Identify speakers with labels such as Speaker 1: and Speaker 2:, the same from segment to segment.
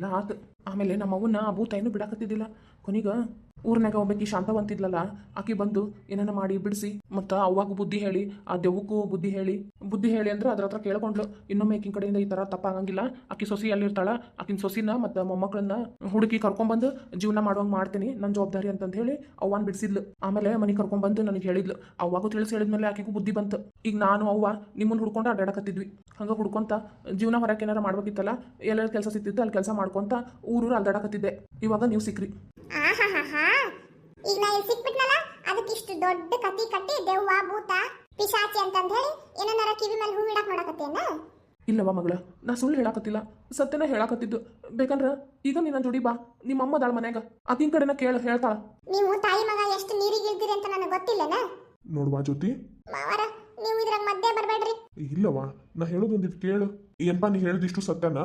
Speaker 1: ಎಲ್ಲ ಆತು. ಆಮೇಲೆ ನಮ್ಮ ಅವ್ವನ್ನ ಆ ಭೂತ ಏನು ಬಿಡಾಕತ್ತಿದ್ದಿಲ್ಲ. ಕೊನಿಗ ಊರ್ನಾಗ ಒಬ್ಬಾಕಿ ಶಾಂತವಂತಿದ್ಲಲ್ಲ ಆಕಿ ಬಂದು ಏನನ್ನ ಮಾಡಿ ಬಿಡಿಸಿ, ಮತ್ತು ಅವ್ವಾಗೂ ಬುದ್ಧಿ ಹೇಳಿ, ಆ ದೆವ್ವಕ್ಕೂ ಬುದ್ಧಿ ಹೇಳಿ. ಬುದ್ಧಿ ಹೇಳಿ ಅಂದ್ರೆ ಅದ್ರ ಹತ್ರ ಕೇಳ್ಕೊಂಡ್ಲು, ಇನ್ನೊಮ್ಮೆ ಆಕಿನ ಕಡೆಯಿಂದ ಈ ಥರ ತಪ್ಪಾಗಂಗಿಲ್ಲ. ಆಕಿ ಸೊಸಿ ಅಲ್ಲಿರ್ತಾಳ ಆಕಿನ ಸೊಸಿನ ಮತ್ತು ಮೊಮ್ಮಕ್ಕಳನ್ನ ಹುಡುಕಿ ಕರ್ಕೊಂಡ್ಬಂದು ಜೀವನ ಮಾಡುವಂಗೆ ಮಾಡ್ತೀನಿ ನನ್ನ ಜವಾಬ್ದಾರಿ ಅಂತಂದು ಹೇಳಿ ಅವ್ವನ್ ಬಿಡಿಸಿದ್ಲು. ಆಮೇಲೆ ಮನೆ ಕರ್ಕೊಂಡ್ಬಂದು ನನಗೆ ಹೇಳಿದ್ಲು. ಅವಾಗ ತಿಳಿಸಿ ಹೇಳಿದ್ಮೇಲೆ ಆಕಿಗೂ ಬುದ್ಧಿ ಬಂತು. ಈಗ ನಾನು ಅವ್ವ ನಿಮ್ಮನ್ನ ಹುಡ್ಕೊಂಡು ಅಡ್ಡಾಡಕತ್ತಿದ್ವಿ. ಹಂಗೆ ಹುಡ್ಕೊಂತ ಜೀವನ ಹೊರಕ್ಕೆ ಏನಾರ ಮಾಡ್ಬೇಕಿತ್ತಲ್ಲ ಎಲ್ಲೆಲ್ಲಿ ಕೆಲಸ ಸಿಕ್ತಿತ್ತು ಅಲ್ಲಿ ಕೆಲಸ ಮಾಡ್ಕೊಂತ ಊರೂರು ಅಲ್ದಾಡಕತ್ತಿದ್ದೆ. ಇವಾಗ ನೀವು
Speaker 2: ಆಹಾಹಾಹಾ. ಸಿಕ್ಬಿಟ್ನಲ್ಲ? ಅದಕ್ಕೆ ಇಷ್ಟು ದೊಡ್ಡ ಕತಿ ಕಟ್ಟಿ ದೆವ್ವ ಭೂತ ಪಿಶಾಚಿ ಅಂತ ಹೇಳಿ ಏನನ್ನಾರ ಕಿವಿ ಮೇಲೆ ಹೂ ಇಡಕ್ ಮಾಡಕತ್ತೇನ
Speaker 1: ಇಲ್ಲವ ಮಗಳ ನಾ ಸುಳ್ಳು ಹೇಳಾಕತ್ತಿಲ್ಲ. ಸತ್ಯನ ಹೇಳಾಕತ್ತಿದ್ದು. ಬೇಕಂದ್ರ ಈಗ ನಿನ್ನ ಜೋಡಿ ಬಾ. ನಿಮ್ಮ ಅಮ್ಮ ದಾಳ ಮನ್ಯಾಗ. ಆಕಿನ ಕಡೆನ ಕೇಳ ಹೇಳ್ತಾಳ.
Speaker 2: ನೀವು ತಾಯಿ ಮಗ ಎಷ್ಟು ನೀರಿಗೆ ಇಳ್ತೀರಿ ಅಂತ ನನಗೆ ಗೊತ್ತಿಲ್ಲನ?
Speaker 3: ನೋಡುವ ಜ್ಯೋತಿ.
Speaker 2: ಮಾವರ ನೀವು ಇದ್ರಾಗ ಮಧ್ಯೆ ಬರಬೇಡ್ರಿ.
Speaker 3: ಇಲ್ಲವಾ ನಾ ಹೇಳೋದೊಂದಿದ್ ಕೇಳು. ಏನ್ಪಾ ನೀ ಹೇಳಿದಿಷ್ಟು ಸತ್ಯನಾ?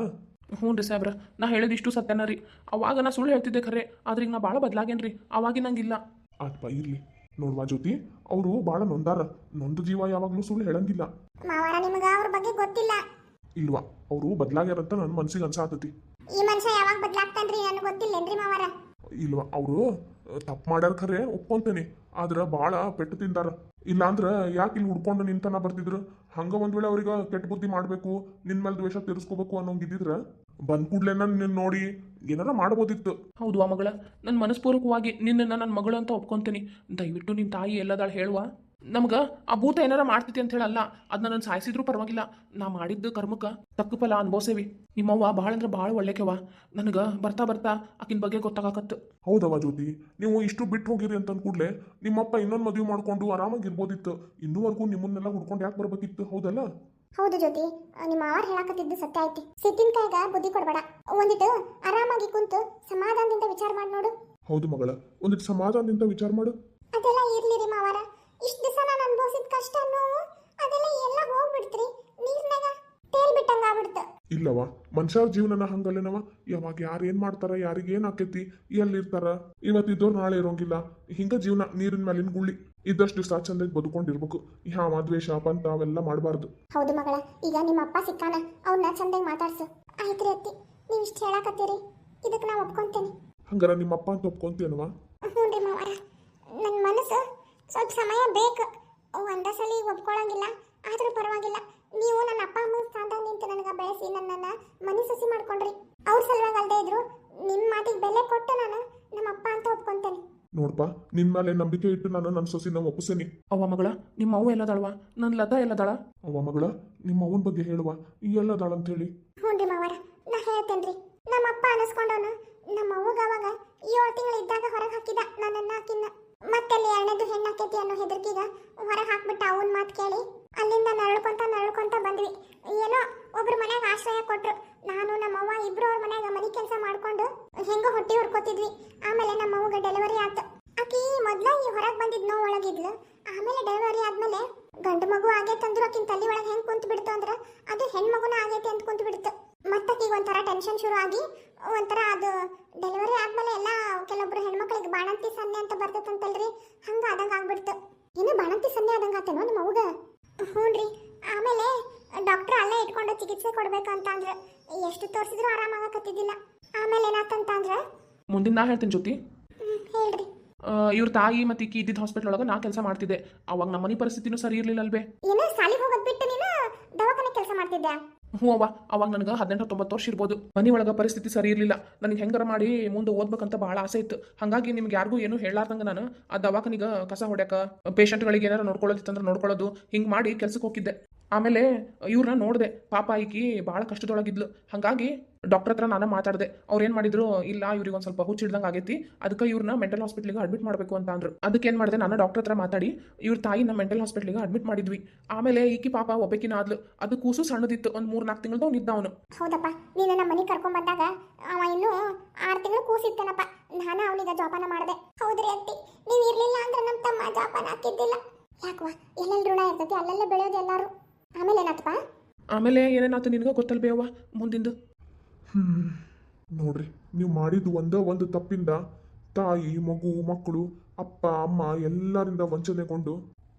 Speaker 1: ಹ್ಞೂ ರೀ ಸಾಹೇಬ್ರ ನಾ ಹೇಳಿದಿಷ್ಟು ಸತ್ಯನ ರೀ. ಅವಾಗ ನಾ ಸುಳ್ಳು ಹೇಳ್ತಿದ್ದೆ ಖರೆ ಆದ್ರೆ ಈಗ ನಾ ಭಾಳ ಬದಲಾಗೇನ್ರಿ. ಅವಾಗಿನಂಗಿಲ್ಲ.
Speaker 3: ಆತ್ಪ ಇರ್ಲಿ. ನೋಡುವ ಜ್ಯೋತಿ ಅವರು ಬಹಳ ನೊಂದಾರ. ನೊಂದು ಜೀವ ಯಾವಾಗಲೂ ಸುಳ್ಳು ಹೇಳಂಗಿಲ್ಲ.
Speaker 2: ಮಾವರ ನಿಮಗೆ ಅವ್ರ ಬಗ್ಗೆ ಗೊತ್ತಿಲ್ಲ.
Speaker 3: ಇಲ್ವಾ? ಅವರು ಬದಲಾಗ್ಯಾರಂತ ನನ್ನ ಮನ್ಸಿಗೆ ಅನ್ಸಾತತಿ
Speaker 2: ಈ ಮನುಷ್ಯ ಯಾವಾಗ ಬದ್ಲಾಗ್ತಾನ್ರಿ ನನಗೆ ಗೊತ್ತಿಲ್ಲೇನ್ರಿ ಮಾವರ?
Speaker 3: ಇಲ್ವಾ? ಅವರು ತಪ್ಪು ಮಾಡ್ಯಾರ ಖರೆ ಒಪ್ಕೊಂತೇನೆ. ಆದ್ರ ಭಾಳ ಪೆಟ್ಟು ತಿಂದಾರ. ಇಲ್ಲಾಂದ್ರ ಯಾಕೆ ಇಲ್ಲಿ ಹುಡ್ಕೊಂಡು ನಿಂತನ ಬರ್ತಿದ್ರು? ಹಂಗ ಒಂದ್ ವೇಳೆ ಅವ್ರಿಗೆ ಕೆಟ್ಟ ಬುದ್ಧಿ ಮಾಡ್ಬೇಕು ನಿನ್ ಮೇಲೆ ದ್ವೇಷ ತೀರಿಸ್ಕೋಬೇಕು ಅನ್ನೋಂಗಿದ್ರ ಬಂದ್ ಕೂಡ್ಲೆ ನಿನ್ನ ನೋಡಿ ಏನಾರ ಮಾಡ್ಬೋದಿತ್ತು.
Speaker 1: ಹೌದು ಆ ಮಗಳ. ನನ್ನ ಮನಸ್ಪೂರ್ವಕವಾಗಿ ನಿನ್ನ ನನ್ನ ಮಗಳು ಅಂತ ಒಪ್ಕೊಂತೀನಿ. ದಯವಿಟ್ಟು ನಿನ್ನ ತಾಯಿ ಎಲ್ಲದಾಳ ಹೇಳುವ. ನಮ್ಗೆ ಆ ಭೂತ ಏನಾರ ಮಾಡ್ತೈತಿ ಅಂತ ಹೇಳಲ್ಲ ಅದನ್ನ ನಾನು ಸಾಯಿಸಿದ್ರು ಪರವಾಗಿಲ್ಲ. ನಾ ಮಾಡಿದ್ದು ಕರ್ಮಕ್ಕೆ ತಕ್ಕ ಫಲ ಅನ್ಭವಿಸೇವಿ. ನಿಮ್ಮವ್ವ ಭಾಳ ಅಂದ್ರೆ ಭಾಳ ಒಳ್ಳೆಕೆವ ನನಗೆ ಬರ್ತಾ ಬರ್ತಾ ಆಕಿನ ಬಗ್ಗೆ ಗೊತ್ತಾಗಕತ್ತು.
Speaker 3: ಹೌದವ ಜ್ಯೋತಿ ನೀವು ಇಷ್ಟು ಬಿಟ್ಟು ಹೋಗಿರಿ ಅಂತ ಅಂದ್ಕೂಡ್ಲೆ ನಿಮ್ಮಪ್ಪ ಇನ್ನೊಂದು ಮದುವೆ ಮಾಡ್ಕೊಂಡು ಆರಾಮಾಗಿ ಇರ್ಬೋದಿತ್ತು ಇನ್ನೂವರೆಗೂ ನಿಮ್ಮನ್ನೆಲ್ಲ ಹುಡ್ಕೊಂಡು ಯಾಕೆ ಬರ್ಬೇಕಿತ್ತು ಹೌದಲ್ಲ?
Speaker 2: ಹೌದು ಜ್ಯೋತಿ ನಿಮ್ಮ ಮಾವರ್ ಹೇಳಕತ್ತಿದ್ದು ಸತ್ಯ ಐತಿ. ಸಿದ್ದಿನ ಕೈಗ ಬುದ್ಧಿ ಕೊಡ್ಬೇಡ. ಒಂದಿಟ್ಟು ಆರಾಮಾಗಿ ಕುಂತು ಸಮಾಧಾನದಿಂದ ವಿಚಾರ ಮಾಡಿ ನೋಡು.
Speaker 3: ಹೌದು ಮಗಳ ಒಂದಿಟ್ಟು ಸಮಾಧಾನದಿಂದ ವಿಚಾರ ಮಾಡು.
Speaker 2: ಅದೆಲ್ಲ ಇರ್ಲಿ ರೀ ಮಾವರ. ಇಷ್ಟ ದಿವಸ ನಾನು ಅನುಭವಿಸಿದ ಕಷ್ಟ ನೋವು ಅದೆಲ್ಲ ಎಲ್ಲ ಹೋಗ್ಬಿಡ್ತ್ರಿ. ನೀರ್ನಾಗ ತೇಲ್ ಬಿಟ್ಟಂಗ ಆಗ್ಬಿಡ್ತು.
Speaker 3: ಇಲ್ಲವ ಮನುಷ್ಯರ ಜೀವನನ ಹಂಗಲ್ಲೇನವ ಯಾವಾಗ ಯಾರು ಏನ್ ಮಾಡ್ತಾರ ಯಾರಿಗೆ ಏನ್ ಆಕೈತಿ ಎಲ್ಲಿರ್ತಾರ? ಇವತ್ತಿದ್ದವ್ರು ನಾಳೆ ಇರೋಂಗಿಲ್ಲ. ಹಿಂಗ ಜೀವನ ನೀರಿನ ಮೇಲಿನ ಗುಳ್ಳಿ. ಇದ್ದಷ್ಟು ದಿವಸ ಚಂದ ಬದುಕೊಂಡಿರ್ಬೇಕು. ಯಾವ ದ್ವೇಷ ಪಂತ ಅವೆಲ್ಲ ಮಾಡಬಾರ್ದು.
Speaker 2: ಹೌದು ಮಗಳ ಈಗ ನಿಮ್ಮ ಅಪ್ಪ ಸಿಕ್ಕಾನ ಅವ್ನ ಚಂದಾಗಿ ಮಾತಾಡ್ಸು. ಆಯ್ತ್ರಿ ಅತ್ತಿ ನೀವು ಇಷ್ಟು ಹೇಳಕತ್ತೀರಿ. ಇದಕ್ಕೆ ನಾ ಒಪ್ಕೊಂತೇನೆ.
Speaker 3: ಹಂಗಾರ ನಿಮ್ಮಪ್ಪ ಅಂತ ಒಪ್ಕೊಂತೇನವ
Speaker 2: ಹ್ಞೂ ರೀ ಮಾವರ. ನನ್ನ ಮನಸ್ಸು ಸ್ವಲ್ಪ ಸಮಯ ಬೇಕು. ಒಂದೇ ಸಲ ಒಪ್ಕೊಳ್ಳೋಂಗಿಲ್ಲ ಆದರೂ ಪರವಾಗಿಲ್ಲ. ನೀವು ನನ್ನ ಅಪ್ಪ ಅಮ್ಮ ಸ್ಥಾನದಾಗ ನಿಂತು ನನಗೆ ಬೆಳೆಸಿ ನನ್ನನ್ನು ಮನೆ ಸಸಿ ಮಾಡ್ಕೊಂಡ್ರಿ. ಅವ್ರ ಸಲುವಾಗಿ ಅಲ್ಲದೆ ಇದ್ರು ನಿಮ್ಮ ಮಾತಿಗೆ ಬೆಲೆ ಕೊಟ್ಟು ನಾನು ನಮ್ಮ ಅಪ್ಪ ಅಂತ ಒಪ್ಕೊಂತೇನೆ.
Speaker 3: ನೋಡ್ಪ ನಿನ್ ಮೇಲೆ ನಂಬಿಕೆ ಇಟ್ಟು ನಾನು ನನ್ನ ಸೊಸಿನ ಒಪ್ಪಿಸೇನಿ.
Speaker 1: ಅವ ಮಗಳ ನಿಮ್ಮ ಅವ್ವ ಎಲ್ಲದಳವ ನನ್ನ ಲತಾ ಎಲ್ಲದಳ?
Speaker 3: ಅವ ಮಗಳ ನಿಮ್ಮ ಅವನ ಬಗ್ಗೆ ಹೇಳುವ. ಈ ಎಲ್ಲದಾಳ ಅಂತ ಹೇಳಿ.
Speaker 2: ಹ್ಞೂ ರೀ ಮಾವರ ನಾ ಹೇಳ್ತೇನ್ರಿ. ನಮ್ಮ ಅಪ್ಪ ಅನಿಸ್ಕೊಂಡವನು ನಮ್ಮ ಅವ್ವಗ ಅವಾಗ ಏಳು ತಿಂಗಳು ಇದ್ದಾಗ ಹೊರಗೆ ಹಾಕಿದ ನನ್ನನ್ನ ಆಕಿನ್ನ ಮತ್ತಲ್ಲಿ ಎರಡನೇದು ಹೆಣ್ಣು ಆಕೈತಿ ಅನ್ನೋ ಹೆದರ್ಕಿಗ ಹೊರಗೆ ಹಾಕ್ಬಿಟ್ಟ ಅವನ ಮಾತು ಕೇಳಿ. ಅಲ್ಲಿಂದ ನರಳ್ಕೊಂತ ನರಳ್ಕೊಂತ ಬಂದ್ವಿ. ಏನೋ ಒಬ್ರು ಮನೆಗೆ ಆಶ್ರಯ ಕೊಟ್ರು. ನಾನು, ನಮ್ಮವ್ವ ಇಬ್ರು ಅವ್ರ ಮನೆಗೆ ಮನೆ ಕೆಲಸ ಮಾಡ್ಕೊಂಡು ಹೆಂಗೋ ಹೊಟ್ಟಿ ಹುಡ್ಕೋತಿದ್ವಿ ಆಮೇಲೆ ನಮ್ಮ ಅವ್ವಗ ಡೆಲಿವರಿ ಆಯ್ತು ಆಕಿ ಮೊದ್ಲ ಈ ಹೊರಗೆ ಬಂದಿದ್ ನೋವು ಒಳಗಿದ್ಲು. ಆಮೇಲೆ ಡೆಲಿವರಿ ಆದ್ಮೇಲೆ ಗಂಡು ಮಗು ಆಗೈತಂದ್ರು ಆಕಿನ ತಲೆ ಒಳಗೆ ಹೆಂಗ್ ಕುಂತು ಬಿಡ್ತು ಅಂದ್ರೆ ಅದು ಹೆಣ್ಮಗುನ ಆಗೈತೆ ಅಂತ ಕುಂತು ಬಿಡ್ತು ಮತ್ತಾಕೀಗ ಒಂಥರ ಟೆನ್ಷನ್ ಶುರು ಆಗಿ ಒಂಥರ ಅದು ಡೆಲಿವರಿ ಆದ್ಮೇಲೆ ಎಲ್ಲ ಕೆಲವೊಬ್ರು ಹೆಣ್ಮಕ್ಳಿಗೆ ಬಾಣಂತಿ ಸನ್ನೆ ಅಂತ ಬರ್ತೈತಂತಲ್ರಿ ಹಂಗ ಆದಂಗ ಆಗ್ಬಿಡ್ತು. ಏನು ಬಾಣಂತಿ ಸನ್ನೆ ಆದಂಗ ಆತೇನೋ ನಿಮ್ಮ ಅವ್ಗ? ರೀ. ಆಮೇಲೆ ಡಾಕ್ಟರ್ ಅಲ್ಲೇ ಇಟ್ಕೊಂಡು ಚಿಕಿತ್ಸೆ ಕೊಡ್ಬೇಕಂತ ಅಂದ್ರೆ. ಎಷ್ಟು ತೋರಿಸಿದ್ರು ಆರಾಮಾಗಕತ್ತಿದ್ದಿಲ್ಲ ಆಮೇಲೆ ಏನಾತಂತ ಅಂದ್ರೆ?
Speaker 1: ಮುಂದಿನ ನಾ ಹೇಳ್ತೀನಿ ಜ್ಯೋತಿ.
Speaker 2: ಹೇಳ್ರಿ.
Speaker 1: ಇವ್ರ ತಾಯಿ ಮತ್ತೆ ಈಕಿ ಹಾಸ್ಪಿಟಲ್ ಹಾಸ್ಪಿಟ್ಲ್ ಒಳಗೆ ನಾ ಕೆಲಸ ಮಾಡ್ತಿದ್ದೆ. ಅವಾಗ ನಮ್ಮ ಮನೆ ಪರಿಸ್ಥಿತಿನೂ ಸರಿ ಇರಲಿಲ್ಲ ಅಲ್ವೇ
Speaker 2: ಏನೋ ಸಾಲಿಗೆ ಹೋಗೋದ್ ಬಿಟ್ಟು ನೀನು? ಮಾಡ್ತಿದ್ದೆ
Speaker 1: ಹ್ಞೂ ಅವ್ವ, ಅವಾಗ ನನಗೆ ಹದಿನೆಂಟು ಹತ್ತೊಂಬತ್ತು ವರ್ಷ ಇರ್ಬೋದು. ಮನೆ ಒಳಗೆ ಪರಿಸ್ಥಿತಿ ಸರಿ ಇರಲಿಲ್ಲ. ನನಗೆ ಹೆಂಗಾರ ಮಾಡಿ ಮುಂದೆ ಓದ್ಬೇಕಂತ ಭಾಳ ಆಸೆ ಇತ್ತು. ಹಾಗಾಗಿ ನಿಮ್ಗೆ ಯಾರಿಗೂ ಏನೂ ಹೇಳಾರ್ದಂಗೆ ನಾನು ಆ ದವಾಖಾನಿಗೆ ಕಸ ಹೊಡ್ಯಾಕ ಪೇಷಂಟ್ಗಳಿಗೆ ಏನಾರು ನೋಡ್ಕೊಳ್ಳೋದಿತ್ತಂದ್ರೆ ನೋಡ್ಕೊಳ್ಳೋದು. ಹಿಂಗೆ ಮಾಡಿ ಕೆಲಸಕ್ಕೆ ಹೋಗಿದ್ದೆ. ಆಮೇಲೆ ಇವ್ರನ್ನ ನೋಡಿದೆ, ಪಾಪ ಈಕಿ ಭಾಳ ಕಷ್ಟದೊಳಗಿದ್ಲು. ಹಾಗಾಗಿ ಡಾಕ್ಟರ್ ಹತ್ರ ನಾನು ಮಾತಾಡಿದೆ. ಅವ್ರು ಏನು ಮಾಡಿದ್ರು, ಇಲ್ಲ ಇವ್ರಿಗೆ ಒಂದು ಸ್ವಲ್ಪ ಹುಚ್ಚಿಡ್ದಂಗೆ ಆಗೈತಿ, ಅದಕ್ಕೆ ಇವ್ರನ್ನ ಮೆಂಟಲ್ ಹಾಸ್ಪಿಟ್ಲಿಗೆ ಅಡ್ಮಿಟ್ ಮಾಡಬೇಕು ಅಂತ ಅಂದರು. ಅದಕ್ಕೆ ಏನು ಮಾಡಿದೆ, ನಾನು ಡಾಕ್ಟರ್ ಹತ್ರ ಮಾತಾಡಿ, ಇವ್ರ ತಾಯಿನ ಮೆಂಟಲ್ ಹಾಸ್ಪಿಟ್ಲಿಗೆ ಅಡ್ಮಿಟ್ ಮಾಡಿದ್ವಿ. ಆಮೇಲೆ ಈಕಿ ಪಾಪ ಒಬ್ಬಕಿನ ಆದ್ಲು. ಅದು ಕೂಸು ಸಣ್ಣದಿತ್ತು, ಒಂದು ಮೂರು ನಾಲ್ಕು ತಿಂಗಳದ್ದು ನಿದ್ದ ಅವನು.
Speaker 2: ಹೌದಪ್ಪ, ನೀನು ನಮ್ಮ ಮನೆಗೆ ಕರ್ಕೊಂಡ್ ಬಂದಾಗ ಅವ ಇನ್ನೂ ಆರು ತಿಂಗಳು ಕೂಸಿತ್ತನಪ್ಪ ನಾನು ಅವನಿಗೆ ಜೋಪಾನ ಮಾಡಿದೆ. ಹೌದ್ರಿ ಅತ್ತಿ ನೀವು ಇರಲಿಲ್ಲ ಅಂದ್ರೆ ನಮ್ಮ ತಮ್ಮ ಜೋಪಾನ ಹಾಕಿದ್ದಿಲ್ಲ. ಯಾಕವ್ವ ಎಲ್ಲೆಲ್ಲಿ ಋಣ ಇರ್ತೈತಿ, ಅಲ್ಲೆಲ್ಲ ಬೆಳೆಯೋದು ಎಲ್ಲಾರು. ಆಮೇಲೆ ಏನಾತಪ್ಪ
Speaker 1: ಆಮೇಲೆ ಏನೇನಾತು ನಿನಗೆ ಗೊತ್ತಲ್ವೇ ಅವ್ವ ಮುಂದಿಂದು?
Speaker 3: ಹ್ಮ್ ನೋಡ್ರಿ ನೀವು ಮಾಡಿದ್ದು ಒಂದೇ ಒಂದು ತಪ್ಪಿಂದ ತಾಯಿ ಮಗು ಮಕ್ಕಳು ಅಪ್ಪ ಅಮ್ಮ ಎಲ್ಲರಿಂದ ವಂಚನೆಗೊಂಡು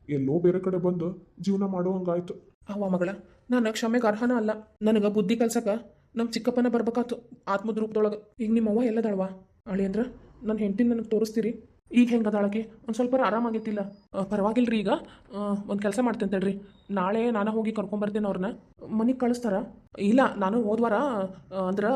Speaker 3: ಎಲ್ಲೋ ಬೇರೆ ಕಡೆ ಬಂದು ಜೀವನ ಮಾಡುವಂಗಾಯ್ತು.
Speaker 1: ಅವ್ವ ಮಗಳ ನಾನು ಕ್ಷಮೆಗೆ ಅರ್ಹನ ಅಲ್ಲ. ನನಗೆ ಬುದ್ಧಿ ಕಲ್ಸಕ ನಮ್ಮ ಚಿಕ್ಕಪ್ಪನ ಬರ್ಬೇಕಾತು ಆತ್ಮದ ರೂಪದೊಳಗೆ ಈಗ ನಿಮ್ಮ ಅವ್ವ ಎಲ್ಲದಾಳವ ಅಳಿ ಅಂದ್ರೆ ನನ್ನ ಹೆಂಡತಿ ನನಗೆ ತೋರಿಸ್ತೀರಿ? ಈಗ ಹೆಂಗೆ ಅದಾಳಕ್ಕೆ ಒಂದು ಸ್ವಲ್ಪ ಆರಾಮಾಗೈತಿಲ್ಲ ಪರವಾಗಿಲ್ಲ ರೀ ಈಗ. ಒಂದು ಕೆಲಸ ಮಾಡ್ತೇನೆ ತಡ್ರಿ. ನಾಳೆ ನಾನು ಹೋಗಿ ಕರ್ಕೊಂಬರ್ತೀನಿ ಅವ್ರನ್ನ ಮನೆಗೆ ಕಳಿಸ್ತಾರ? ಇಲ್ಲ, ನಾನು ಹೋದ್ವಾರ ಅಂದ್ರೆ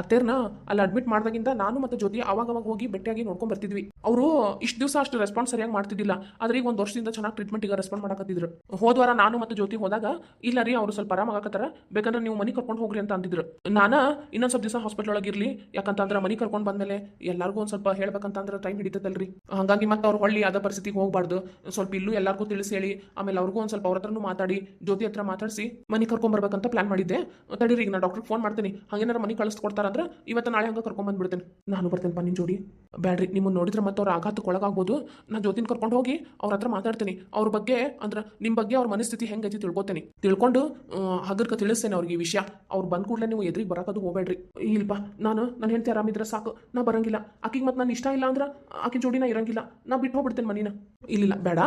Speaker 1: ಅತ್ತೇರ್ನ ಅಲ್ಲಿ ಅಡ್ಮಿಟ್ ಮಾಡ್ದಾಗಿಂದ ನಾನು ಮತ್ತು ಜ್ಯೋತಿ ಅವಾಗ ಅವಾಗ ಹೋಗಿ ಭೇಟಿಯಾಗಿ ನೋಡ್ಕೊಂಡು ಬರ್ತಿದ್ವಿ. ಅವರು ಇಷ್ಟು ದಿವಸ ಅಷ್ಟು ರೆಸ್ಪಾನ್ಸ್ ಸರಿಯಾಗಿ ಮಾಡ್ತಿದ್ದಿಲ್ಲ. ಆದ್ರೆ ಈಗ ಒಂದು ವರ್ಷದಿಂದ ಚೆನ್ನಾಗಿ ಟ್ರೀಟ್ಮೆಂಟ್ ಈಗ ರೆಸ್ಪಾಂಡ್ ಮಾಡಕತ್ತಿದ್ರು. ಹೋದ್ವಾರ ನಾನು ಮತ್ತು ಜ್ಯೋತಿ ಹೋದಾಗ, ಇಲ್ಲ ರೀ ಅವರು ಸ್ವಲ್ಪ ಆರಾಮಾಗತ್ತಾರ ಬೇಕಂದ್ರೆ ನೀವು ಮನಿ ಕರ್ಕೊಂಡು ಹೋಗ್ರಿ ಅಂತ ಅಂದಿದ್ರು. ನಾನು ಇನ್ನೊಂದು ಸ್ವಲ್ಪ ದಿವಸ ಹಾಸ್ಪಿಟಲ್ ಒಳಗೆ ಇರಲಿ, ಯಾಕಂತಂದ್ರೆ ಮನಿ ಕರ್ಕೊಂಡು ಬಂದಮೇಲೆ ಎಲ್ಲರಿಗೂ ಒಂದು ಸ್ವಲ್ಪ ಹೇಳ್ಬೇಕಂತಂದ್ರೆ ಟೈಮ್ ಹಿಡಿತದಲ್ರಿ. ಹಾಗಾಗಿ ಮತ್ತೆ ಅವ್ರು ಹೊಳ್ಳಿ ಅದ ಪರಿಸ್ಥಿತಿಗೆ ಹೋಗಬಾರ್ದು. ಸ್ವಲ್ಪ ಇಲ್ಲೂ ಎಲ್ಲರಿಗೂ ತಿಳಿಸಿ ಹೇಳಿ, ಆಮೇಲೆ ಅವ್ರಿಗೂ ಒಂದು ಸ್ವಲ್ಪ ಅವ್ರ ಹತ್ರನೂ ಮಾತಾಡಿ, ಜ್ಯೋತಿ ಹತ್ರ ಮಾತಾಡಿಸಿ ಮನಿ ಕರ್ಕೊಂಡ್ ಬರ್ಬೇಕಂತ ಪ್ಲಾನ್ ಮಾಡಿದ್ದೆ. ತಡೀರಿ, ಈಗ ನಾನು ಡಾಕ್ಟ್ರಿಗೆ ಫೋನ್ ಮಾಡ್ತೀನಿ. ಹಾಗೇನಾರ ಮನೆ ಕಳಿಸ್ಕೊಡ್ತಾರಂದ್ರೆ ಇವತ್ತು ನಾಳೆ ಹಂಗೆ ಕರ್ಕೊಂಡ್ ಬಂದ್ಬಿಡ್ತೇನೆ. ನಾನು ಬರ್ತೇನೆ ನಿನ್ನ ಜೋಡಿ. ಬ್ಯಾಡ್ರಿ ನಿಮ್ಮನ್ನು ನೋಡಿದ್ರೆ ಮತ್ತೆ ಅವ್ರ ಆಘಾತಕ್ಕೆ ಒಳಗಾಗ್ಬೋದು. ನಾನು ಜ್ಯೋತಿನ ಕರ್ಕೊಂಡು ಹೋಗಿ ಅವ್ರ ಹತ್ರ ಮಾತಾಡ್ತೀನಿ. ಅವ್ರ ಬಗ್ಗೆ ಅಂದ್ರೆ ನಿಮ್ಮ ಬಗ್ಗೆ ಅವ್ರ ಮನಸ್ಥಿತಿ ಹೆಂಗೈತಿ ತಿಳ್ಕೊತೇನೆ. ತಿಳ್ಕೊಂಡು ಹಗರ್ಕ ತಿಳಿಸ್ತೇನೆ ಅವ್ರಿಗೆ ಈ ವಿಷಯ. ಅವ್ರು ಬಂದ ಕೂಡಲೇ ನೀವು ಎದುರಿಗೆ ಬರೋಕದು ಹೋಗ್ಬೇಡ್ರಿ. ಇಲ್ಪ ನಾನು ನಾನು ಹೆಂಡತಿ ಆರಾಮಿದ್ರೆ ಸಾಕು. ನಾ ಬರಂಗಿಲ್ಲ. ಆಕಿಗೆ ಮತ್ತೆ ನಾನು ಇಷ್ಟ ಇಲ್ಲ ಅಂದ್ರೆ ಆಕೆ ಜೋಡಿ ನಾ ಇರಂಗಿಲ್ಲ. ನಾ ಬಿಟ್ಟು ಹೋಗ್ಬಿಡ್ತೇನೆ ಮನಿನ. ಇಲ್ಲಿಲ್ಲ ಬೇಡ.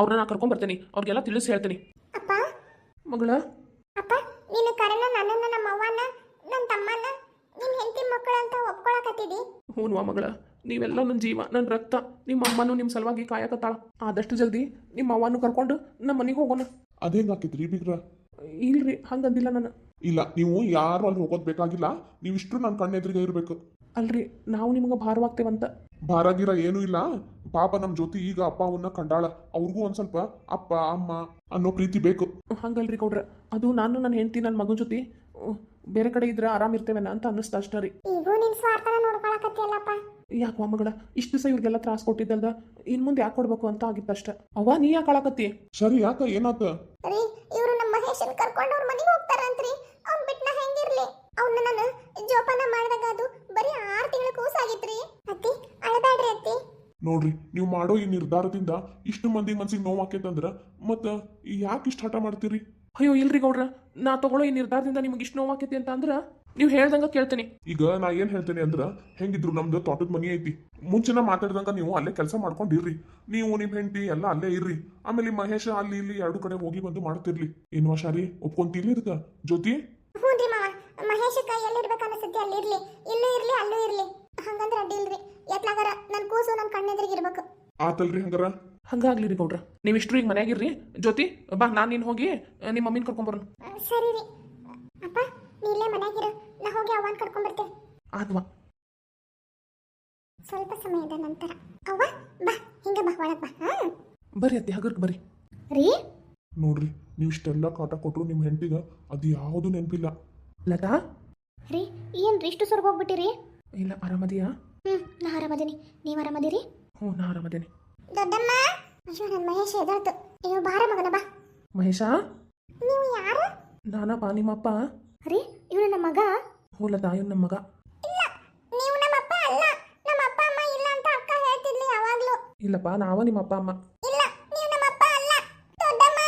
Speaker 1: ಅವ್ರನ್ನ ನಾ ಕರ್ಕೊಂಡ್ ಬರ್ತೀನಿ. ಅವ್ರಿಗೆಲ್ಲ ತಿಳಿಸಿ ಹೇಳ್ತೀನಿ.
Speaker 2: ಅಪ್ಪ.
Speaker 1: ಮಗಳ
Speaker 2: ಅಪ್ಪ ನೀನು ಕರೆನ ನನ್ನನ್ನ ನಮ್ಮ ಅವ್ವನ ನನ್ನ ತಮ್ಮನ ನಿನ್ನ ಹೆಂಡತಿ ಮಕ್ಕಳು ಅಂತ ಒಪ್ಕೊಳಕತ್ತಿದಿ
Speaker 1: ಹ್ಞೂ ಮಗಳ ನೀವೆಲ್ಲ ನನ್ನ ಜೀವ ನನ್ನ ರಕ್ತ ನಿಮ್ಮ ಅಮ್ಮನೂ ನಿಮ್ಮ ಸಲುವಾಗಿ ಕಾಯಕತ್ತಾಳ. ಆದಷ್ಟು ಜಲ್ದಿ ನಿಮ್ಮ ಅವ್ವನ್ನು ಕರ್ಕೊಂಡು ನಮ್ಮ ಮನೆಗೆ ಹೋಗೋಣ.
Speaker 3: ಅದೇಂಗ್ ಹಾಕಿದ್ರಿ ಬಿಗ್ರ?
Speaker 1: ಇಲ್ರಿ ಹಂಗಂದಿಲ್ಲ ನಾನು.
Speaker 3: ಇಲ್ಲ ನೀವು ಯಾರು ಅಲ್ಲಿ ಹೋಗೋದ್ ಬೇಕಾಗಿಲ್ಲ ನೀವು ಇಷ್ಟು ನನ್ನ ಕಣ್ಣೆದ್ರಿಗೆ ಇರಬೇಕು.
Speaker 1: ಅಲ್ರಿ ನಾವು ನಿಮ್ಗೆ ಭಾರವಾಗ್ತೇವಂತ.
Speaker 3: ಭಾರಾಗಿರ ಏನೂ ಇಲ್ಲ ಪಾಪ ನಮ್ಮ ಜೊತೆ ಈಗ ಅಪ್ಪ ಅವನ್ನ ಕಂಡಾಳ ಅವ್ರಿಗೂ ಒಂದ್ ಸ್ವಲ್ಪ ಅಪ್ಪ ಅಮ್ಮ ಅನ್ನೋ ಪ್ರೀತಿ ಬೇಕು.
Speaker 1: ಹಂಗಲ್ರಿ ಕೌಡ್ರ ಅದು ನಾನು ನನ್ನ ಹೆಂಡತಿ ನನ್ನ ಮಗನ ಜೊತೆ ಬೇರೆ ಕಡೆ ಇದ್ರೆ ಆರಾಮಿರ್ತೇವೇನ ಅಂತ ಅನ್ನಿಸ್ತಾ ಅಷ್ಟೇ ರೀ.
Speaker 2: ಈಗೂ ನಿನ್ ಸ್ವಾರ್ಥನ ನೋಡ್ಕೊಳಕತ್ತಿಯಲ್ಲಪ್ಪ
Speaker 1: ಯಾಕೋ ಮಗಳ ಇಷ್ಟು ದಿವಸ ಇವ್ರಿಗೆಲ್ಲ ತ್ರಾಸ ಕೊಟ್ಟಿದ್ದಲ್ದ? ಇನ್ ಮುಂದೆ ಯಾಕೆ ಕೊಡ್ಬೇಕು ಅಂತ ಆಗಿತ್ತಷ್ಟ ಅವ ನೀ ಯಾಕೆ ಆಳಕತ್ತಿ
Speaker 3: ಸರಿ ಯಾಕ ಏನಾತ?
Speaker 2: ರೀ ಇವರು ನಮ್ಮ ಮಹೇಶನ್ ಕರ್ಕೊಂಡು ಅವ್ರ ಮನೆಗೆ ಹೋಗ್ತಾರಂತ್ರಿ. ಅವ್ನ್ ಬಿಟ್ಟ ನಾ ಹೆಂಗಿರ್ಲಿ? ಅವ್ನ ನಾನು ಜೋಪಾನ ಮಾಡಿದಾಗ ಅದು ಬರೀ ಆರು ತಿಂಗಳ ಕೂಸಾಗಿತ್ರಿ. ಅತ್ತಿ ಅಳಬೇಡ್ರಿ ಅತ್ತಿ.
Speaker 3: ನೋಡ್ರಿ ನೀವು ಮಾಡೋ ಈ ನಿರ್ಧಾರದಿಂದ ಇಷ್ಟು ಮಂದಿ ಮನ್ಸಿಗೆ ನೋವು ಆಕೈತಂದ್ರ ಮತ್ತ ಯಾಕೆ ಇಷ್ಟು ಹಠ ಮಾಡ್ತೀರಿ?
Speaker 1: ಅಯ್ಯೋ ಇಲ್ರಿ ಗೌಡ್ರ. ನಾ ತಗೊಳ್ಳೋ ಈ ನಿರ್ಧಾರದಿಂದ ನಿಮ್ಗೆ ಇಷ್ಟು ನೋವಾಕೈತಿ ಅಂತ ಅಂದ್ರ ನೀವು ಹೇಳ್ದಂಗ ಕೇಳ್ತೀನಿ.
Speaker 3: ಈಗ ನಾ ಏನ್ ಹೇಳ್ತೇನೆ ಅಂದ್ರ ಹೆಂಗಿದ್ರು ನಮ್ದು ತೋಟದ ಮನಿ ಐತಿ. ಮುಂಚೆನ ಮಾತಾಡ್ದಂಗ ನೀವು ಅಲ್ಲೇ ಕೆಲಸ ಮಾಡ್ಕೊಂಡಿರ್ರಿ. ನೀವು ನಿಮ್ ಹೆಂಡತಿ ಎಲ್ಲ ಅಲ್ಲೇ ಇರ್ರಿ. ಆಮೇಲೆ ಮಹೇಶ ಅಲ್ಲಿ ಇಲ್ಲಿ ಎರಡು ಕಡೆ ಹೋಗಿ ಬಂದು ಮಾಡ್ತಿರ್ಲಿ. ಏನ್ ಶಾರಿ ಒಪ್ಕೊಂತಿರ್ಲಿ ಇದಕ್ಕ ಜ್ಯೋತಿ?
Speaker 2: ಹ್ಞೂನ್ರಿ ಮಾವ. ಮಹೇಶಕ್ಕ ಎಲ್ಲಿರ್ಬೇಕು ಅನಿಸುತ್ತೆ ಅಲ್ಲಿರ್ಲಿ ಇಲ್ಲೂ ಇರ್ಲಿ ಅಲ್ಲೂ ಇರ್ಲಿ. ಹಂಗಂದ್ರ ಅಡ್ಡಿಲ್ರಿ ಎತ್ಲಾಗರ ನನ್ ಕೂಸು ನನ್ನ ಕಣ್ಣೆದ್ರಿಗೆ ಇರ್ಬೇಕು.
Speaker 3: ಆತಲ್ರಿ ಹಂಗಾರ?
Speaker 1: ಹಂಗಾಗ್ಲಿ ರೀ ಗೌಡ್ರ. ನೀವು ಇಷ್ಟು ಈಗ ಮನ್ಯಾಗಿರ್ರಿ ಜ್ಯೋತಿ ಬಾ ನಾನು ನೀನು ಹೋಗಿ ನಿಮ್ ನಿಮ್ಮ ಮಮ್ಮಿನ ಕರ್ಕೊಂಬರೋಣ
Speaker 2: ಸರಿ ರೀ. ಅಪ್ಪ ನೀ ಮನೆಯಾಗಿರು ನಾ ಹೋಗಿ ಅವನ್ ಕರ್ಕೊಂಡ್ಬರ್ತೇನೆ
Speaker 1: ಆದ್ವಾ
Speaker 2: ಸ್ವಲ್ಪ ಸಮಯದ ನಂತರ. ಅವ್ವ ಬಾ ಹಿಂಗ ಬಾ ಒಳಗ್ ಬಾ ಹಾ?
Speaker 1: ಬರ್ರಿ ಅತ್ತಿ ಹಗರ್ಕ್ ಬರ್ರಿ.
Speaker 2: ರೀ?
Speaker 3: ನೋಡ್ರಿ ನೀವು ಇಷ್ಟೆಲ್ಲ ಕಾಟ ಕೊಟ್ರು ನಿಮ್ಮ ಹೆಂಡತಿಗ ಅದು ಯಾವುದು ನೆನಪಿಲ್ಲ.
Speaker 1: ಲತಾ?
Speaker 2: ರೀ ಏನ್ರಿ ಇಷ್ಟು ಸುರ್ಗ ಹೋಗ್ಬಿಟ್ಟಿರಿ?
Speaker 1: ಇಲ್ಲ ಆರಾಮದಿಯಾ?
Speaker 2: ಹ್ಮ್ ನಾ ಆರಾಮದೀನಿ. ನೀವ್ ಆರಾಮದಿರಿ?
Speaker 1: ಹ್ಞೂ ನಾ ಆರಾಮದೇನೆ.
Speaker 2: ದೊಡ್ಡಮ್ಮ! ಅಯ್ಯೋ ನನ್ನ ಮಹೇಶ ಎದಾಳ್ತು ಅಯ್ಯೋ ಬಾರ ಮಗನ ಬಾ.
Speaker 1: ಮಹೇಶ?
Speaker 2: ನೀವು ಯಾರು?
Speaker 1: ನಾನಪ್ಪ ನಿಮ್ಮಪ್ಪ?
Speaker 2: ರೀ ಇವನು ನಮ್ಮ ಮಗ?
Speaker 1: ಹ್ಞೂ ಲತಾ ನಮ್ಮ ಮಗ.
Speaker 2: ಇಲ್ಲ ನೀವು ನಮ್ಮ ಅಪ್ಪ ಅಲ್ಲ. ನಮ್ಮ ಅಪ್ಪ ಅಮ್ಮ ಇಲ್ಲ ಅಂತ ಅಕ್ಕ ಹೇಳ್ತಿದ್ಲಿ ಯಾವಾಗಲೂ.
Speaker 1: ಇಲ್ಲಪ್ಪ ನಾವು ನಿಮ್ಮ ಅಪ್ಪ ಅಮ್ಮ.
Speaker 2: ಇಲ್ಲ ನೀವು ನಮ್ಮ ಅಪ್ಪ ಅಲ್ಲ. ದೊಡ್ಡಮ್ಮ.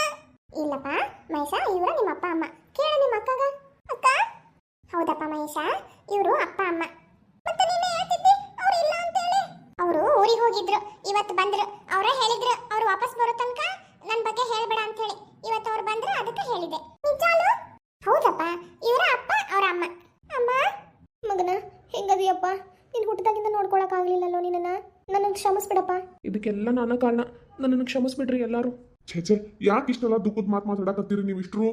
Speaker 2: ಇಲ್ಲಪ್ಪ ಮಹೇಶ ಇವರು ನಿಮ್ಮ ಅಪ್ಪ ಅಮ್ಮ. ಕೇಳಿ ನಿಮ್ಮ ಅಕ್ಕಗ. ಅಕ್ಕ? ಹೌದಪ್ಪ ಮಹೇಶ ಇವರು ಅಪ್ಪ ಅಮ್ಮ. ಮತ್ತೆ ನೀನು ಹೇಳ್ತಿದ್ದಿ? ಅವ್ರು ಇಲ್ಲ ಅಂತ ಹೇಳಿ ಅವರು ಊರಿಗೆ ಹೋಗಿದ್ರು. ಇವತ್ತು ಬಂದ್ರು. ಅವರೇ ಹೇಳಿದ್ರು ಅವ್ರು ವಾಪಸ್ ಬರೋ ತನಕ ನನ್ನ ಬಗ್ಗೆ ಹೇಳ್ಬೇಡ ಅಂತ ಹೇಳಿ. ಇವತ್ತು ಅವ್ರು ಬಂದ್ರು ಅದಕ್ಕೆ ಹೇಳಿದೆ ನಿಜಾಲು ಹೌದಪ್ಪ ಇವರ ಅಪ್ಪ ಅವ್ರ ಅಮ್ಮ ಅಮ್ಮ ಮಗನ ಹೆಂಗದಿಯಪ್ಪ ನೀನು ಹುಟ್ಟಿದಾಗಿಂದ ನೋಡ್ಕೊಳಕ್ ಆಗ್ಲಿಲ್ಲಲ್ಲೋ ನಿನ್ನ ನನಗೆ ಕ್ಷಮಿಸ್ಬಿಡಪ್ಪ
Speaker 1: ಇದಕ್ಕೆಲ್ಲ ನಾನ ಕಾರಣ. ನನ್ನನ್ನು ಕ್ಷಮಿಸ್ಬಿಡ್ರಿ ಎಲ್ಲಾರು.
Speaker 3: ಛೇ ಛೇ ಯಾಕೆ ಇಷ್ಟೆಲ್ಲ ದುಃಖದ ಮಾತು ಮಾತಾಡಕತ್ತೀರಿ ನೀವು ಇಷ್ಟರು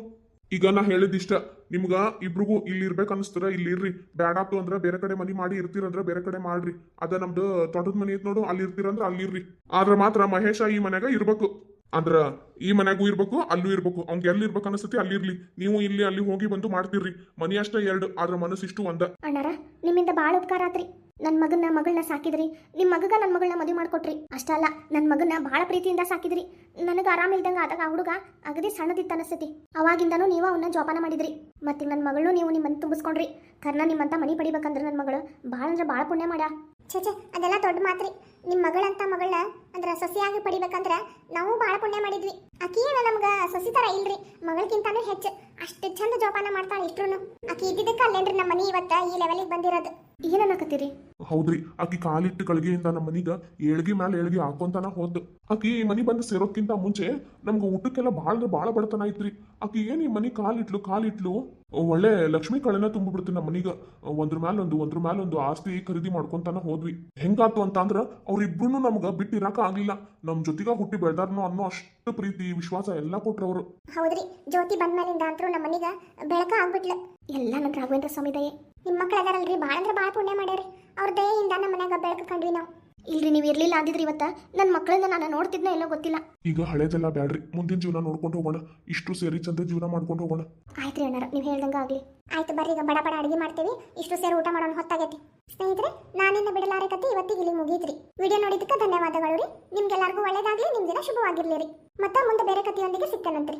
Speaker 3: ಈಗ ನಾ ಹೇಳಿದಿಷ್ಟ ನಿಮ್ಗ ಇಬ್ರಿಗೂ ಇಲ್ಲಿ ಇರ್ಬೇಕು ಅನಿಸ್ತಾರ ಇಲ್ಲಿ ಇರ್ರಿ. ಬ್ಯಾಡಾಪ್ತು ಅಂದ್ರ ಬೇರೆ ಕಡೆ ಮನಿ ಮಾಡಿ ಇರ್ತೀರಂದ್ರ ಬೇರೆ ಕಡೆ ಮಾಡ್ರಿ. ಅದ ನಮ್ದು ತೋಟದ ಮನಿ ಐತ್ ನೋಡು ಅಲ್ಲಿ ಇರ್ತೀರಂದ್ರ ಅಲ್ಲಿ ಇರ್ರಿ. ಆದ್ರ ಮಾತ್ರ ಮಹೇಶ ಈ ಮನ್ಯಾಗ ಇರ್ಬೇಕು. ಅಂದ್ರ ಈ ಮನ್ಯಾಗೂ ಇರ್ಬೇಕು ಅಲ್ಲೂ ಇರ್ಬೇಕು. ಅವ್ನ್ಗೆ ಎಲ್ಲಿ ಇರ್ಬೇಕು ಅನಿಸ್ತತಿ ಅಲ್ಲಿ ಇರ್ಲಿ. ನೀವು ಇಲ್ಲಿ ಅಲ್ಲಿ ಹೋಗಿ ಬಂದು ಮಾಡ್ತಿರ್ರಿ ಮನಿ ಅಷ್ಟೇ ಎರಡು ಆದ್ರ ಮನಸ್ಸಿಷ್ಟು ಒಂದ.
Speaker 2: ಅಣ್ಣಾರ ನಿಮ್ಮಿಂದ ಬಾಳ ಉಪಕಾರ ಆತ್ರಿ. ನನ್ನ ಮಗನ ಮಗಳನ್ನ ಸಾಕಿದ್ರಿ. ನಿಮ್ಮ ಮಗಗ ನನ್ನ ಮಗಳನ್ನ ಮದುವೆ ಮಾಡ್ಕೊಟ್ರಿ. ಅಷ್ಟ ಅಲ್ಲ ನನ್ನ ಮಗನ ಭಾಳ ಪ್ರೀತಿಯಿಂದ ಸಾಕಿದ್ರಿ. ನನಗೆ ಆರಾಮಿಲ್ದಂಗ ಆದಾಗ ಆ ಹುಡುಗ ಅಗದಿ ಸಣ್ಣದಿತ್ತು ಅನಿಸ್ತತಿ. ಅವಾಗಿಂದನೂ ನೀವು ಅವನ್ನ ಜೋಪಾನ ಮಾಡಿದ್ರಿ. ಮತ್ತೆ ನನ್ನ ಮಗಳು ನೀವು ನಿಮ್ಮ ಮನೆ ತುಂಬಿಸ್ಕೊಂಡ್ರಿ. ಕರ್ನ ನಿಮ್ಮಂತ ಮನಿ ಪಡಿಬೇಕಂದ್ರೆ ನನ್ನ ಮಗಳು ಭಾಳ ಅಂದ್ರೆ ಭಾಳ ಪುಣ್ಯ ಮಾಡ್ಯಾ. ಛೇ ಛೇ, ಅದೆಲ್ಲ ದೊಡ್ಡ ಮಾತ್ರಿ. ನಿಮ್ಮ ಮಗಳಂತ ಮಗಳನ್ನ ಅಂದ್ರೆ ಸಸಿಯಾಗಿ ಪಡಿಬೇಕಂದ್ರೆ ನಾವು ಭಾಳ ಪುಣ್ಯ ಮಾಡಿದ್ವಿ. ಆಕಿ ಏನು ನಮ್ಗೆ ಸೊಸಿ ತರ ಇಲ್ರಿ ಮಗಳಕ್ಕಿಂತಾನೂ ಹೆಚ್ಚು. ಅಷ್ಟು ಚಂದ ಜೋಪಾನ ಮಾಡ್ತಾಳೆ ಇಷ್ಟ್ರು ಆಕಿ ಇದ್ದಿದ್ದಕ್ಕೆ ಅಲ್ಲೇನ್ರಿ ನಮ್ಮ ಮನಿ ಇವತ್ತ ಈ ಲೆವೆಲಿಗೆ ಬಂದಿರೋದು. ಏನನ್ನಕತ್ತೀರಿ
Speaker 3: ಹೌದ್ರಿ, ಆಕಿ ಕಾಲಿಟ್ಟು ಗಳಿಗೆಯಿಂದ ನಮ್ಮ ಮನಿಗ ಏಳಿಗೆ ಮ್ಯಾಲ ಏಳ್ಗಿ ಹಾಕೊಂತನ ಹೋದ್ ಆಕಿ ಈ ಮನಿ ಬಂದು ಸೇರೋಕ್ಕಿಂತ ಮುಂಚೆ ನಮ್ಗೆ ಊಟಕ್ಕೆಲ್ಲ ಭಾಳ ಭಾಳ ಬಡತನ ಐತ್ರಿ. ಆಕಿ ಏನ್ ಈ ಮನಿ ಕಾಲಿಟ್ಲು ಕಾಲಿಟ್ಲು ಒಳ್ಳೆ ಲಕ್ಷ್ಮಿ ಕಳೆನ ತುಂಬಿಬಿಡ್ತು ನಮ್ಮ ಮನಿಗ. ಒಂದ್ರ ಮ್ಯಾಲೊಂದು ಒಂದ್ರ ಮ್ಯಾಲೊಂದು ಆಸ್ತಿ ಖರೀದಿ ಮಾಡ್ಕೊಂತಾನ ಹೋದ್ವಿ. ಹೆಂಗಾತು ಅಂತಂದ್ರ ಅವ್ರಿಬ್ರು ನಮ್ಗ ಬಿಟ್ಟಿರಾಕ ಆಗ್ಲಿಲ್ಲ ನಮ್ ಜೊತೆಗ ಹುಟ್ಟಿ ಬೆಳ್ದಾರ್ನೋ ಅನ್ನೋ ಅಷ್ಟು ಪ್ರೀತಿ, ವಿಶ್ವಾಸ ಎಲ್ಲ ಕೊಟ್ರವ್ರು
Speaker 2: ಹೌದ್ರಿ, ಜ್ಯೋತಿ ಬಂದ್ಮೇಲಿಂದ ಅಂತರೂ ನಮ್ಮ ಮನಿಗ ಬೆಳಕ ಆಗ್ಬಿಟ್ಲ. ಎಲ್ಲ ನನ್ನ ರಾಘವೇಂದ್ರ ಸ್ವಾಮಿ ದಯೆ. ನಿಮ್ಮ ಮಕ್ಳು ಅದಾರಲ್ರಿ ಭಾಳ ಅಂದ್ರೆ ಭಾಳ ಪುಣ್ಯ ಮಾಡ್ಯಾರಿ ಅವ್ರ ದಯೆಯಿಂದ ನಮ್ಮ ಮನ್ಯಾಗ ಬೆಳಕು ಕಂಡ್ವಿ ನಾವು. ಇಲ್ರಿ ನೀವು ಇರ್ಲಿಲ್ಲ ಅಂದಿದ್ರಿ ಇವತ್ತ. ನನ್ನ ಮಕ್ಕಳನ್ನ ನಾನು ನೋಡ್ತಿದ್ನ ಎಲ್ಲೋ ಗೊತ್ತಿಲ್ಲ.
Speaker 3: ಈಗ ಹಳೇದೆಲ್ಲ ಬ್ಯಾಡ್ರಿ. ಮುಂದಿನ ಜೀವನ ನೋಡ್ಕೊಂಡು ಹೋಗೋಣ. ಇಷ್ಟು ಸೇರಿ ಚಂದ ಜೀವನ ಮಾಡ್ಕೊಂಡು ಹೋಗೋಣ.
Speaker 2: ಆಯ್ತ್ರಿ ಅಣ್ಣಾರ ನೀವು ಹೇಳ್ದಂಗ ಆಗ್ಲಿ. ಆಯ್ತು ಬರ್ರಿ ಈಗ ಬಡ ಬಡ ಅಡಿಗೆ ಮಾಡ್ತೀವಿ. ಇಷ್ಟು ಸೇರಿ ಊಟ ಮಾಡೋಣ ಹೊತ್ತಾಗೈತಿ. ಸ್ನೇಹಿತರೆ ನಾನಿಂದ ಬಿಡಲಾರೆ ಕತೆ ಇವತ್ತಿಗೆ ಇಲ್ಲಿ ಮುಗೀತ್ರಿ. ವಿಡಿಯೋ ನೋಡಿದ್ದಕ್ಕೆ ಧನ್ಯವಾದಗಳು ರೀ. ನಿಮ್ಗೆಲ್ಲರಿಗೂ ಒಳ್ಳೇದಾಗ್ಲಿ ನಿಮ್ ದಿನ ಶುಭವಾಗಿರ್ಲಿ ರೀ. ಮತ್ತೆ ಮುಂದೆ ಬೇರೆ ಕಥೆಯೊಂದಿಗೆ ಸಿಗ್ತೇನಂತ್ರಿ.